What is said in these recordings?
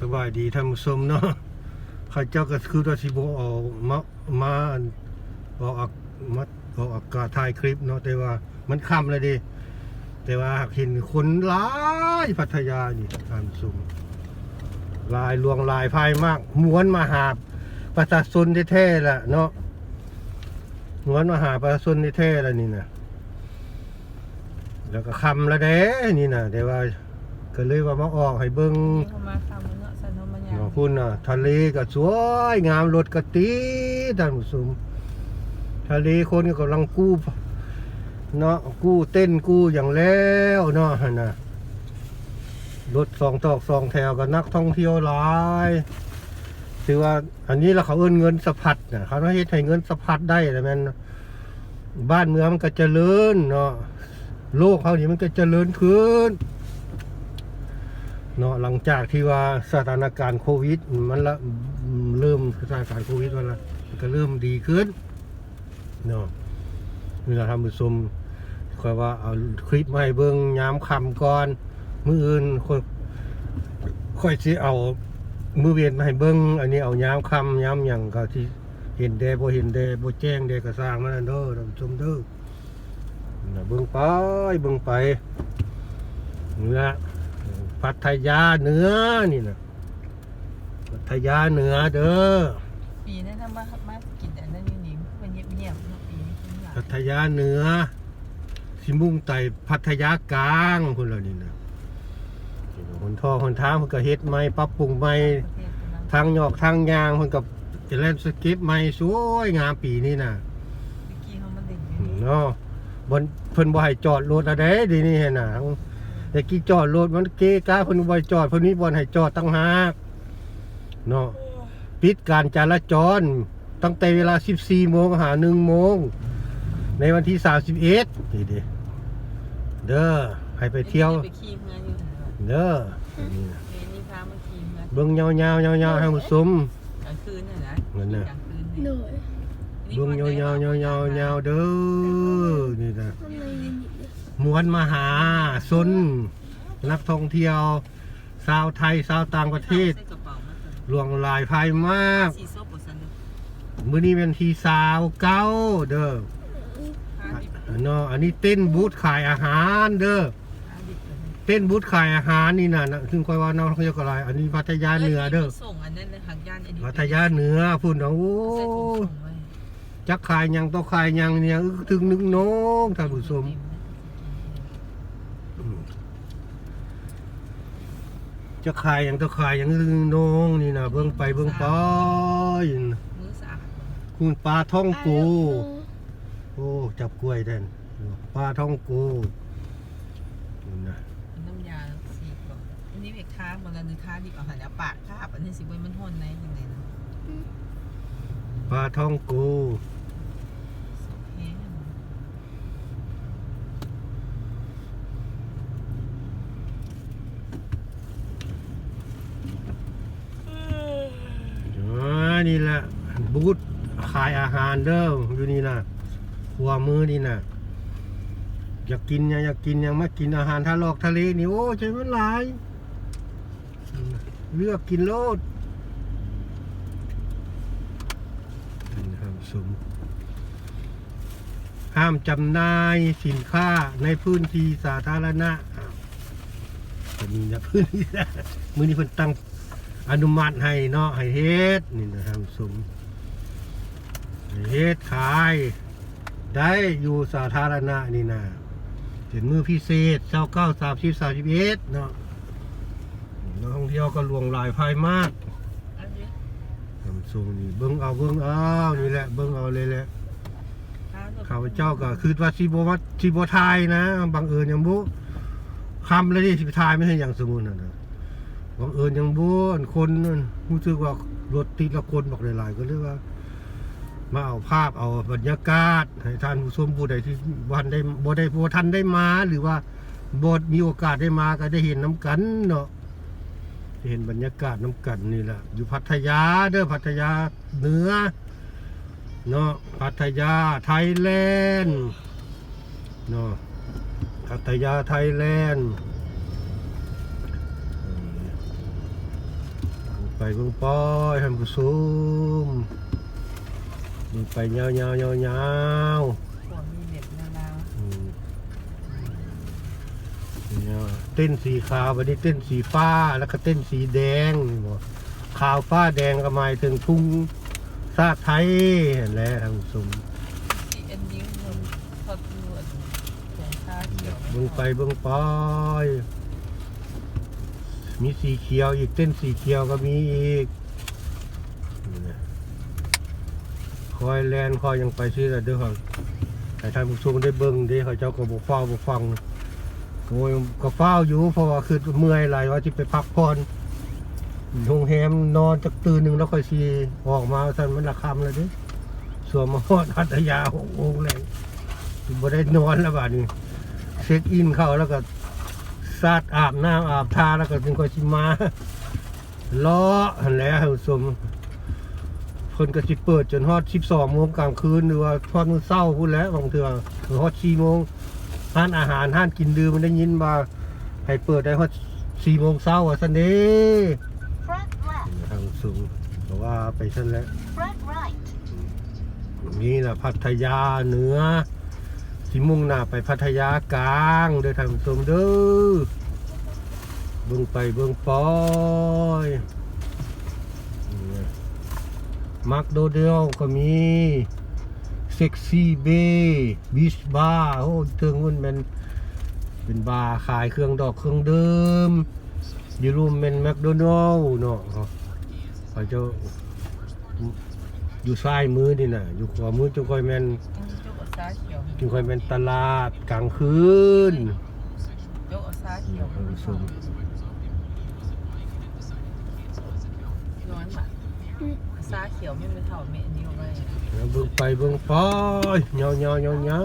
สบายดีท่านผู้ชมเนาะข้าเจ้าก็คือว่าสิบออกมามาออกอากมาออกอากาศถ่ายคลิปเนาะแต่ว่ามันค่ำเลยดิแต่ว่าหากเห็นคนหลายพัทยานี่ท่านผู้ชมลายลวงลายพายมากม้วนมาหาประชาชนแท้ๆล่ะเนาะม้วนมาหาประชาชนแท้ๆแล้วนี่นะแล้วก็คำล้วเด้นี่นะแต่ว่าก็เลยว่ามาออกให้เบิ่งเข้ามาคำ เนาะสันนมันยาเนาะคุณน่ะทะเลก็สวยงามรถก็ตีท่านผู้ชมทะเลคนก็กำลังกู้เนาะกู้เต้นกู้อย่างแล้วเนาะนะรถสองตอกสองแถวกับนักท่องเที่ยวหลายถือว่าอันนี้เราเขาเอิ้นเงินสะพัดน่ะเขาต้องเฮ็ดให้เงินสะพัดได้แต่แม่นบ้านเมืองมันก็เจริญเนาะโลกเขานี่มันก็เจริญขึ้น เนาะหลังจากที่ว่าสถานการณ์โควิด มันละเริ่มสถานการณ์โควิดมันละมันก็เริ่มดีขึ้นเนาะเวลาทำผู้ชมคอยว่าเอาคลิปมาให้เบิ่งยามคำก่อนมืออื่นค่อยค่อยสิเอามือเวียนมาให้เบิ่งอันนี้เอายามคำยามหยังก็ที่เห็นแดบ่เห็นแดบ่แจ้งแดก็สร้างมันนั่นเด้อท่านผู้ชมเด้อเบิ่งไปเบิ่งไปนี่ละ พัทยาเหนือนี่นะพัทยาเหนือเด้อปีนี้ถ้ามามากินอันนั้นอยู่นี่มันเงียบเงียบๆเนาะปีนี้คนหลายพัทยาเหนือสิมุ่งไต่พัทยากลางคนเรานี่นะคนท่อคนทางคนก็เฮ็ดใหม่ปรับปรุงใหม่ประเทศกำลังทางหยอกทางยางคนกับจะเล่นสกิปใหม่สวยงามปีนี้นะเมื่อกี้เขามาเด่นอยู่นี่เนาะบนเพิ่นบ่ให้จอดรถอะไรดีนี่เห็นน่ะ แต่กี้จอดรถมันเกะกะเพิ่นบ่ให้จอดเพิ่นมีบ่ให้จอดตั้งหากเนาะปิดการจราจรตั้งแต่เวลา 14โมงหา1โมง ในวันที่ 31นี่ดิเด้อให้ไปเที่ยว ไปขี่เมืองอยู่เด้อนี่นะเมนี่พามาขี่เมืองเบิ่งยาวๆยาวๆให้ผู้ชม กลางคืนน่ะนะนั่นน่ะ กลางคืนหนี่น่อยเบิ่งยาวๆยาวๆยาวๆเด้อนี่นะ ทำไมนี่ มวนมหาชนนักท่องเที่ยวชาวไทยชาวต่างประเทศใส่กระเป๋ามาเถอะหลวงหลายภายมากสีส้มบสันดุมื้อนี้เป็นที่สาวเก้าเด้อผ้าดิบเนาะอันนี้เต้นบูธขายอาหารเด้อผ้าดิบเลยเต้นบูธขายอาหารนี่น่ะนะซึ่งค่อยว่าน้องเขาเรียกอะไรอันนี้พัทยาเหนือเด้อส่งอันนั้นเลยหักย่านอันนี้พัทยาเหนือพุ่นเอาโอ้ใส่ถุงส่งไว้จักขายหยังต้องขายหยังเนี่ยอึกถึงนึกน้องท่านผู้ชม จะขายหยังต้องขายหยังอึกถึงน้องนี่น่ะเบิ่งไปเบิ่งไปมือสะอาดคุณปลาท่องกูโอ้จับกล้วยแทนปลาท่องกูนี่นะน้ำยาสีบอกอันนี้เบกค้าบางอันนึงค้าดิบเอาหันเอาปากคาบอันนี้สิเว้ยมันห่นในยังไงนะปลาท่องกู แห้ง อ่า นี่แหละบูธขายอาหารเด้ออยู่นี่นะหัวมือนี่นะอยากกินยังอยากกินยังมากินอาหารทะลอกทะเลนี่โอ้ใช่มันหลายเลือกกินโลดนี่นะครับสมห้ามจำหน่ายสินค้าในพื้นที่สาธารณะจะมีนะพื้นที่มือนี้เพิ่นตั้ง อนุมัติให้เนาะให้เฮ็ดนี่นะครับสมให้เฮ็ดขาย ได้อยู่สาธารณะนี่นะเป็นมือพิเศษเจ้าเก้าสามสิบสามสิบเอ็ดเนาะนักท่องเที่ยวก็ลวงหลายภายมากทำทรงนี่เบิ้งเอาเบิ้งเอานี่แหละเบิ้งเอาเลยแหละข้าพเจ้าก็คือว่าซีโบวัดซีโบไทยนะ บังเอิญยังบุคำเลยที่สิบทยไม่ใช่อย่างสมุนนะนะ บังเอิญยังบุคนนั่นรู้สึกว่ารถติดละคนบอกหลายๆก็เรียกว่า มาเอาภาพเอาบรรยากาศให้ท่านผู้ชมผู้ใดที่วันได้บ่ได้บ่ทันได้มา หรือว่าบ่มีโอกาสได้มาก็ได้เห็นน้ำกันเนาะเห็นบรรยากาศน้ำกันนี่แหละอยู่พัทยาเด้อพัทยาเหนือเนาะพัทยาไทยแลนด์เนาะพัทยาไทยแลนด์ เบิ่งปอยท่านผู้ชมเบิ่งไปยาวๆยาวๆพวกมีเน็ตนาลาวอืมเนี่ยเต้นสีขาววันนี้เต้นสีฟ้าแล้วก็เต้นสีแดงนี่บ่ขาวฟ้าแดงก็หมายถึงทุ่งชาติไทยนั่นแหละทางสมที่เอ็นดิ้งมันทอดลวดสงค่าเขียวเบิ่งไปเบิ่งไป มีสีเขียวอีกเต้นสีเขียวก็มีอีกคอยแลนคอยยังไปซื้อแล้วเด้อครับให้ท่านผู้ชมได้เบิ่งด้เขาเจ้าก็บ่เฝ้าบ่ฟังโอ้ยก็เฝ้าอยู่เพราะว่าคือเมื่อยหลายว่าที่ไปพักผ่อนโรงแรมนอนจักตื่นหนึ่งแล้วค่อยซีออกมาท่านมันละคำเลยดิส่วนมาฮอดพัทยาหกโมงแรงบ่ได้นอนแล้วบานี้เช็คอินเข้าแล้วก็ สาดอาบน้ำอาบทาแล้วก็จึงค่อยสิมาล้อหันแหล้วให้ผู้ชมเพิ่นก็สิเปิดจนฮอด12โมงกลางคืนหรือว่าฮอดมื้อเช้าพุ่นแหล้วบางเทื่อหรือฮอด4โมงห้านอาหารห้านกินดื่มมันได้ยินมาให้เปิดได้ฮอดสี่โมงเช้าอะสันเด้ Front left, ทางสูงเพราะว่าไปเส้นแล้ว front right, นี่แหละพัทยาเหนือ ที่มุ่งหน้าไปพัทยากลางเด้อทางสูงเด้อเบิ่งไปเบิ่งปอยมักโดเดลก็มีเซ็กซี่เบบิชบาร์โอ้เทิงมันเป็นเป็นบาร์ขายเครื่องดอกเครื่องเดิมอยู่รูมเป็นแมคโดนัลล์เนาะเขาจะอยู่ซ้ายมือนี่น่ะอยู่ขวามือจึงค่อยแมนาเขียวจึงค่อยแมนตลาดกลางคืนโจ๊กอัซาเขียวท่านผู้ชมน้อยมากอัซาเขียวไม่เป็นเท่าเมอันนี้เอาไว้แล้วเบิ่งไปเบิ่งไปเงาเงาเงาเงา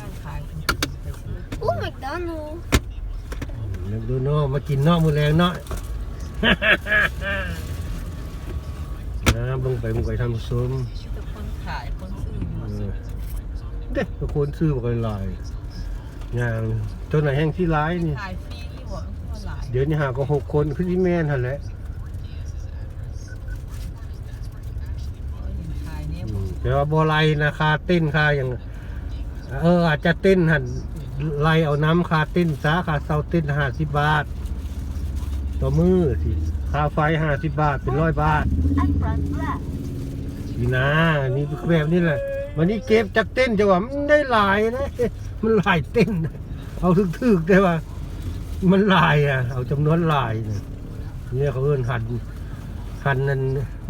ข้างขายเป็นไปซื้อ oh McDonald's, แมคโดนัลล์มากินเนอกมือแรงเนาะ นะเบิ่งไปเบิ่งไปท่านผู้ชม เด็กบางคนซื้อบอกหลายอย่างเจ้าไหนแห่งที่ร้ายนี่ขายฟรีนี่หว่ามันก็หลาย เดี๋ยวนี้หาก็หกคนขึ้นที่แม่นหันแหละก็เห็นขายเนี่ยอืมแต่ว่าบอไลนะคาเต้นคาอย่าง เออ อาจจะเต้นหันไลเอาน้ำคาเต้นซาคาเสาเต้นห้าสิบบาท ต่อมือสิค่าไฟห้าสิบบาทเป็นร้อยบาท and front left, นี่นะนี่แบบนี้แหละ วันนี้เก็บจากเต้นจะว่ามันได้หลายนะมันหลายเต้น เอาถึกๆได้ว่ามันหลายอะ เอาจำนวนหลายเนะเนี่ยเขาเอิ้นหันหันนั่น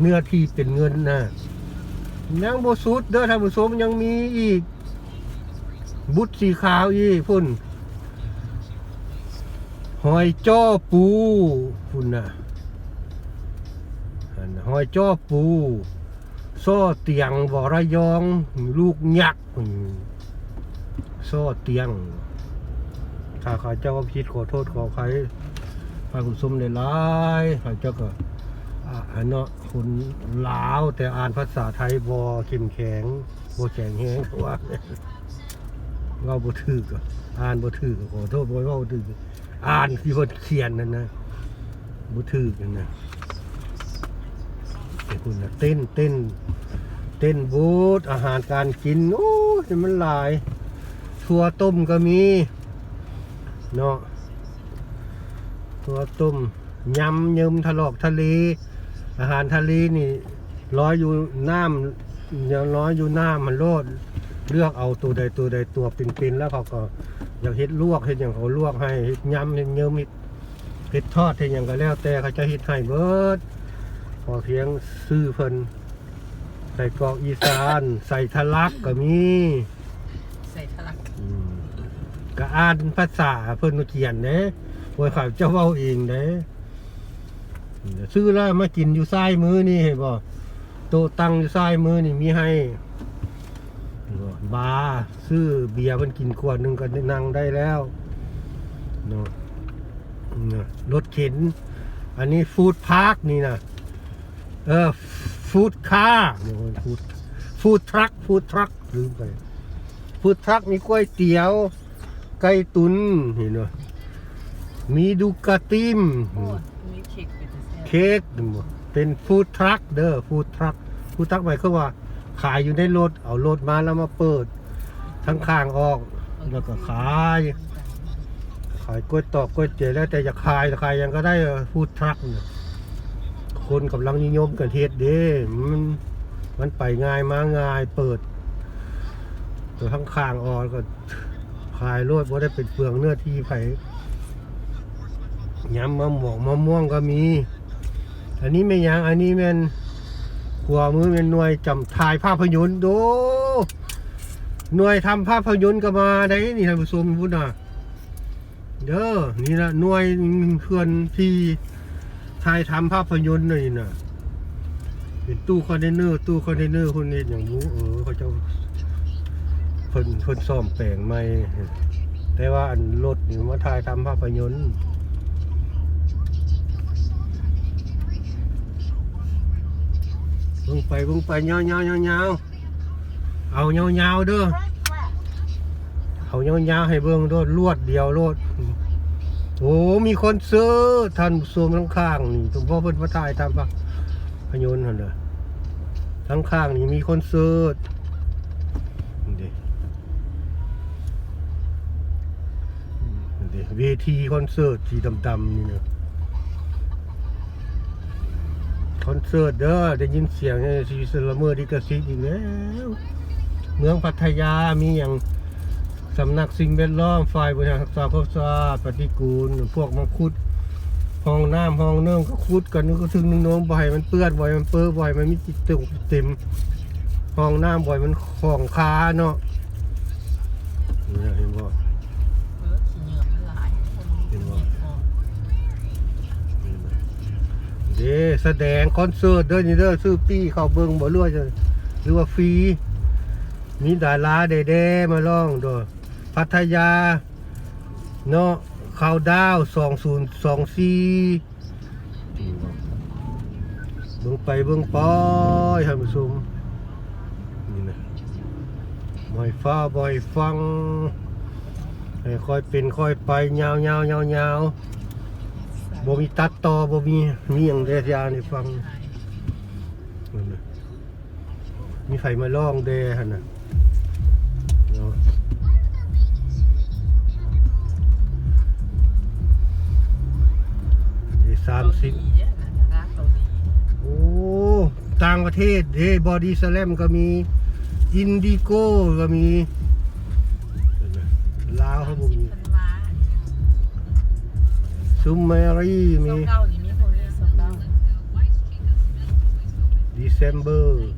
เนื้อที่เป็นเงินนะยังโบสุดเด้อท่านผู้ชมยังมีอีก บุตรสีขาวอีกพุ่น หอยจ้อปูพุ่นน่ะอันหอยจ้อปู โซ่เตียงบ่อระยอง ลูกยักษ์โซ่เตียงถ้าข้าเจ้าว่าผิดขอโทษขอใครพระคุณสมในร้ายข้าเจ้าก็อ่าอันเนาะคนลาวแต่อ่านภาษาไทยบ่เข้มแข็งบ่แข็งแฮงเพราะว่าเว้าบ่ถูกก็อ่านบ่ถูกก็ขอโทษบ่เว้าถูกอ่านที่เพิ่นเขียนนั่นนะบ่ถูกนั่นนะคุณนะเต้นเต้น เต้นบูธอาหารการกินโอ้ยมันหลายถั่วต้มก็มีเนาะถั่วต้มยำยืมทะลอกทะเล อาหารทะเลนี่ร้อยอยู่น้ำยังร้อยอยู่น้ำมันโลดเลือกเอาตัวใดตัวใดตัวเป็นๆแล้วเขาก็อยากเฮ็ดลวกเฮ็ดอย่างเขาลวกให้เฮ็ดยำเฮ็ดเยิ้มเฮ็ดเฮ็ดทอดเฮ็ดอย่างก็แล้วแต่เขาจะเฮ็ดให้เบิดพอเพียงซื้อเพิ่น ใส่กรอกอีสาน ใส่ทะลักก็มีใส่ทะลักอืมก็อ่านภาษาเพิ่นเขียนเด้โวยข่าวเจ้าเว้าเองเด้ซื้อแล้วมากินอยู่ซ้ายมือนี่เห็นบ่โต๊ะตั้งอยู่ซ้ายมือนี่มีให้บาร์ซื้อเบียร์มันกินขวดหนึงก็นั่งได้แล้วเนาะเนาะรถเข็น อันนี้ฟู้ดพาร์คนี่นะเออ ฟู้ดคาร์ฟู้ดฟู้ดทรัคฟู้ดทรัคลืมไปฟู้ดทรัคมีก๋วยเตี๋ยว ไก่ตุนเห็นไหมมีดูกาติมโอ้ยมีเค้กไปแต่แซ่บเค้กเป็นฟู้ดทรัคเด้อฟู้ดทรัคฟู้ดทรัคหมายความว่า ขายอยู่ในรถ เอารถมาแล้วมาเปิด ทั้งข้างออก แล้วก็ขาย ขายกล้วยตอกกล้วยเตี๋ยวแล้วแต่จะขายขายยังก็ได้ฟู้ดทรัคเนี่ย คนกำลังนิยมกันเฮ็ดเด้มันมันไปง่ายมาง่ายเปิดตัวทั้งข้างออกก็ขายรถบ่ได้เป็นเปลืองเนื้อที่ไผยำมะม่วงมะม่วงก็มี อันนี้ไม่ยังอันนี้แม่นขวามือเป็นหน่วยจำถ่ายภาพยนตร์ดหน่วยทำภาพยนตร์ก็มาได้นี่ท่านผู้ชมพูดนะเด้อนี่ละหน่วยเพื่อนที่ ถ่ายทำภาพยนตร์นี่น่ะเป็นตู้คอนเทนเนอร์ตู้คอนเทนเนอร์คนนี้อย่างรู้เออเขาจะเพิ่นเพิ่นซ่อมแปลงใหม่แต่ว่าอันรถนี่มาถ่ายทำภาพยนตร์เบิ่งไปเบิ่งไปยาวยาวยาวยาวเอายาวยาวเด้อเอายาวยาวให้เบิ่งโดดลวดเดียวโลด โอ้ มีคนซื้อท่านผู้ชมทั้งข้างนี่ผมพ่อเพิ่นมาถ่ายตามปะพยนต์เด้อทั้งข้างนี่มีคนซื้อนี่ดินี่ดิเวทีคอนเสิร์ตสีดำๆนี่เนาะคอนเสิร์ตเด้อได้ยินเสียงเนี่ยซีซลเมอร์ดิกาซิอีกแล้ว เมืองพัทยามีอย่าง สำนักสิ่งแวดล้อมฝ่ายบริหารรักษาความสะอาดปฏิกูล พวกมังคุด ห้องน้ำห้องเนื่องก็คุดกันนึกก็ถึงนึงโน้มบ่อยมันเปื้อนบ่อยมันเปื้อบ่อยมันมีจิตตึงเต็มห้องน้ำบ่อยมันของคาเนาะนี่เห็นบ่เออขี้เหงื่อมันหลายคนเห็นบ่อ๋อเด้แสดงคอนเสิร์ตเด้อนี่เด้อซื้อปี้เข้าเบิ่งบ่รู้ว่าจะหรือว่าฟรีมีดาราเด้ๆมาร้องเด้อ พัทยา เนาะข่าวดาว2024เบิ่งไปเบิ่งไปท่านผู้ชมนี่นะบ่อยฟ้าบ่อยฟังให้ค่อยเป็นค่อยไปยาวๆๆๆบ่มีตัดต่อบ่มีมีหยังเดียาในฟัง มีไฟมาล่องเดหั่นน่ะามสิบเกาหลีเนี่ยนะร้านเกาหลีโอ้ต่างประเทศเด้บอดี้สแลมก็มี อินดิโก้ก็มีลาวเขาบ่มีซุมเมรีมีเก้านี่มีคนเรียกโซเก้าดิเซมเบอร์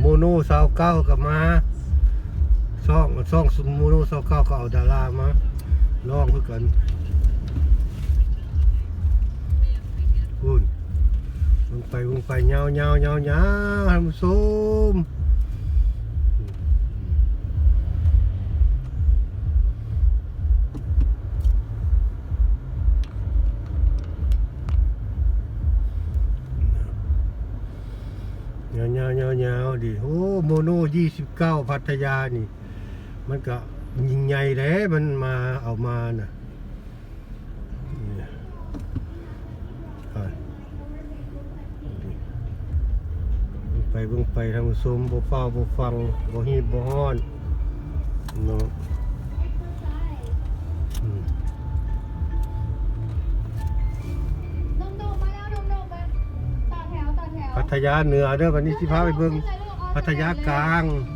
โมโมโนสาวเก้ากับมา ซ่องซ่องโมโนสาวเก้าก็เอาดารามาลองคือกันคุณลงไปลงไปเงาเงาเงาเงาท่านผู้ชมเงาเงาเงาเงาดิโอ้โมโนยี่สิบเก้าพัทยานี่ มันก็ยิงใหญ่แล้มันมาเอามาน่ะนี่อะดิไปเบิ่งไปทางผู้ชมบ่เฝ้าบ่ฟังบ่ฮีบบ่ฮ้อนเนาะอืมดมดมมาแล้วดมดมมาต่อแถวต่อแถวพัทยาเหนือเด้อวันนี้สิพาไปเบิ่งพัทยากลางเ